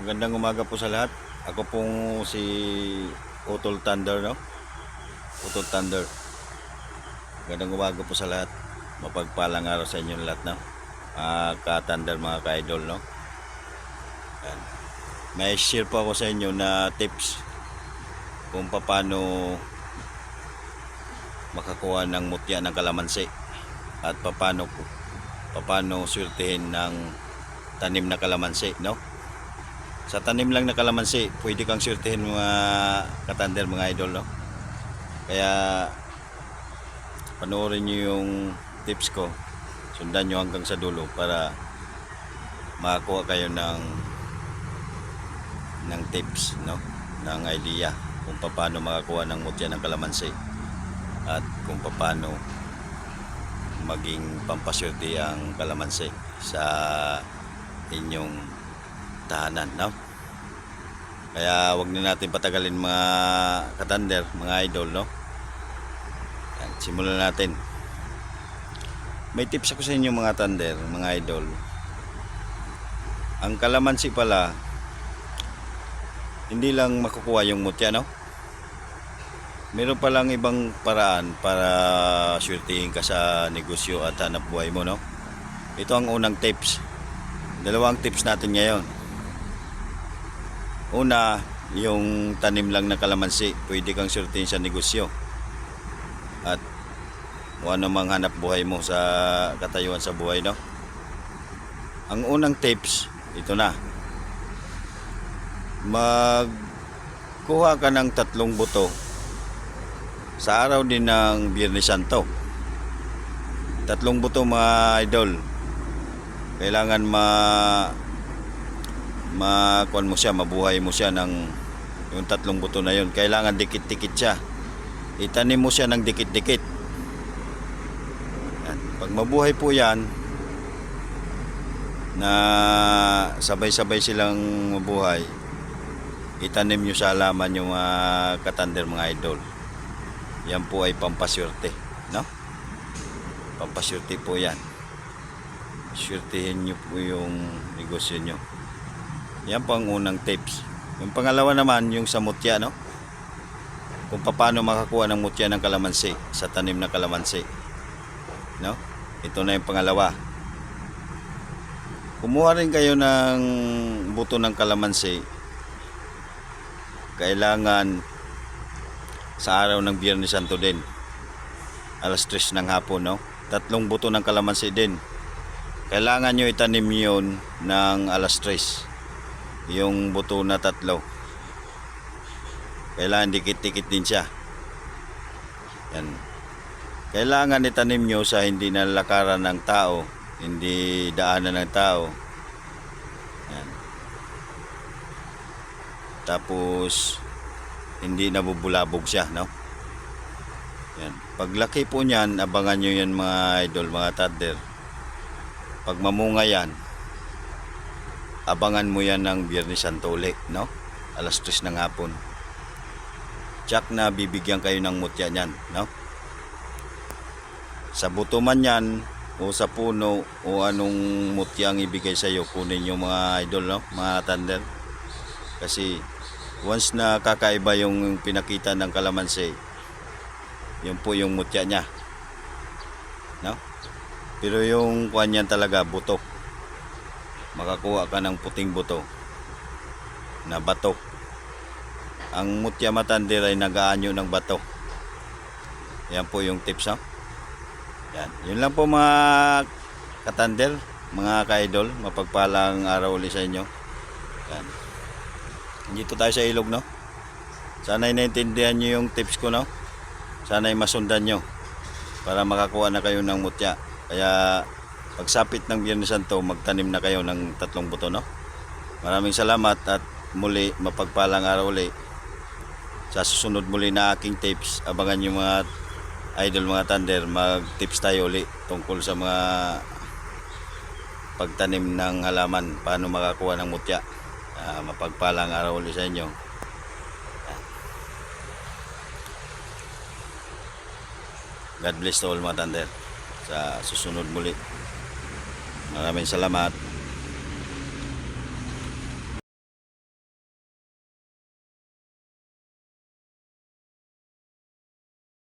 Magandang umaga po sa lahat. Ako pong si Utol Thunder, no? Utol Thunder. Magandang umaga po sa lahat. Mapagpalang araw sa inyo lahat, no? Mga ka-Thunder, mga ka-idol, no? Yan. May share po ako sa inyo na tips kung paano makakuha ng mutya ng kalamansi at paano paano sweltehin ng tanim na kalamansi, no? Sa tanim lang na kalamansi, pwede kang sweltehin mga katander, mga idol, no? Kaya panoorin niyo yung tips ko. Sundan niyo hanggang sa dulo para makakuha kayo ng ng tips, no? Ng idea kung paano makakuha ng mutya ng kalamansi at kung paano maging pampaswerte ang kalamansi sa inyong tahanan, no? Kaya wag na natin patagalin mga katander, mga idol, no? Yan, simulan natin. May tips ako sa inyo mga tander, mga idol. Ang kalamansi pala, hindi lang makukuha yung mutya, no? Meron palang ibang paraan para swertihin ka sa negosyo at hanap buhay mo, no? Ito ang unang tips. Dalawang tips natin ngayon. Una, yung tanim lang na kalamansi, pwede kang swertihin sa negosyo. At kung ano mang hanap buhay mo sa katayuan sa buhay, no? Ang unang tips, ito na. Magkuha ka ng tatlong buto sa araw din ng Biyernes Santo. Tatlong buto mga idol. Kailangan ma makuan mo siya, mabuhay mo siya ng yung tatlong buto na yun. Kailangan dikit-dikit siya. Itanim mo siya ng dikit-dikit. Yan. Pag mabuhay po yan, na sabay-sabay silang mabuhay, itanim nyo sa alaman yung mga katander mga idol yan po ay pampaswerte no pampaswerte po yan swertihin nyo po yung negosyo nyo yan po ang unang tips yung pangalawa naman yung sa mutya no kung paano makakuha ng mutya ng kalamansi sa tanim na kalamansi no ito na yung pangalawa kumuha rin kayo ng buto ng kalamansi kailangan sa araw ng Biyernes Santo din. Alas 3 ng hapon, no? Tatlong buto ng kalamansi din. Kailangan nyo itanim yun ng alas 3. Yung buto na tatlo. Kailangan dikit-dikit din siya. Yan. Kailangan itanim nyo sa hindi nalakaran ng tao. Hindi daanan ng tao. Yan. Tapos hindi nabubulabog siya, no? Yan. Paglaki po niyan, abangan nyo yan mga idol, mga tadder. Pag mamunga yan, abangan mo yan ng Biyernes Santo ulit, no? Alas 3 ng hapon. Tsak na bibigyan kayo ng mutya niyan, no? Sa buto man yan, o sa puno, o anong mutya ang ibigay sa iyo, kunin yung mga idol, no? Mga tadder. Kasi once na kakaiba yung pinakita ng kalamansi yun po yung mutya niya no? pero yung kuhan yan talaga buto makakuha ka ng puting buto na bato ang mutya matandir ay nagaanyo ng bato yan po yung tips no? yan. yun lang po mga katander mga ka-idol mapagpalang araw ulit sa inyo yan dito tayo sa ilog, no? Sana'y naintindihan nyo yung tips ko, no? Sana'y masundan nyo para makakuha na kayo ng mutya. Kaya pagsapit ng Biyernes Santo, magtanim na kayo ng tatlong buto, no? Maraming salamat at muli mapagpalang araw uli. Sa susunod muli na aking tips, abangan nyo mga idol, mga thunder, mag-tips tayo uli tungkol sa mga pagtanim ng halaman, paano makakuha ng mutya. Ah, mapagpalang araw ulit sa inyo. God bless to all mga tander sa susunod muli. Maraming salamat.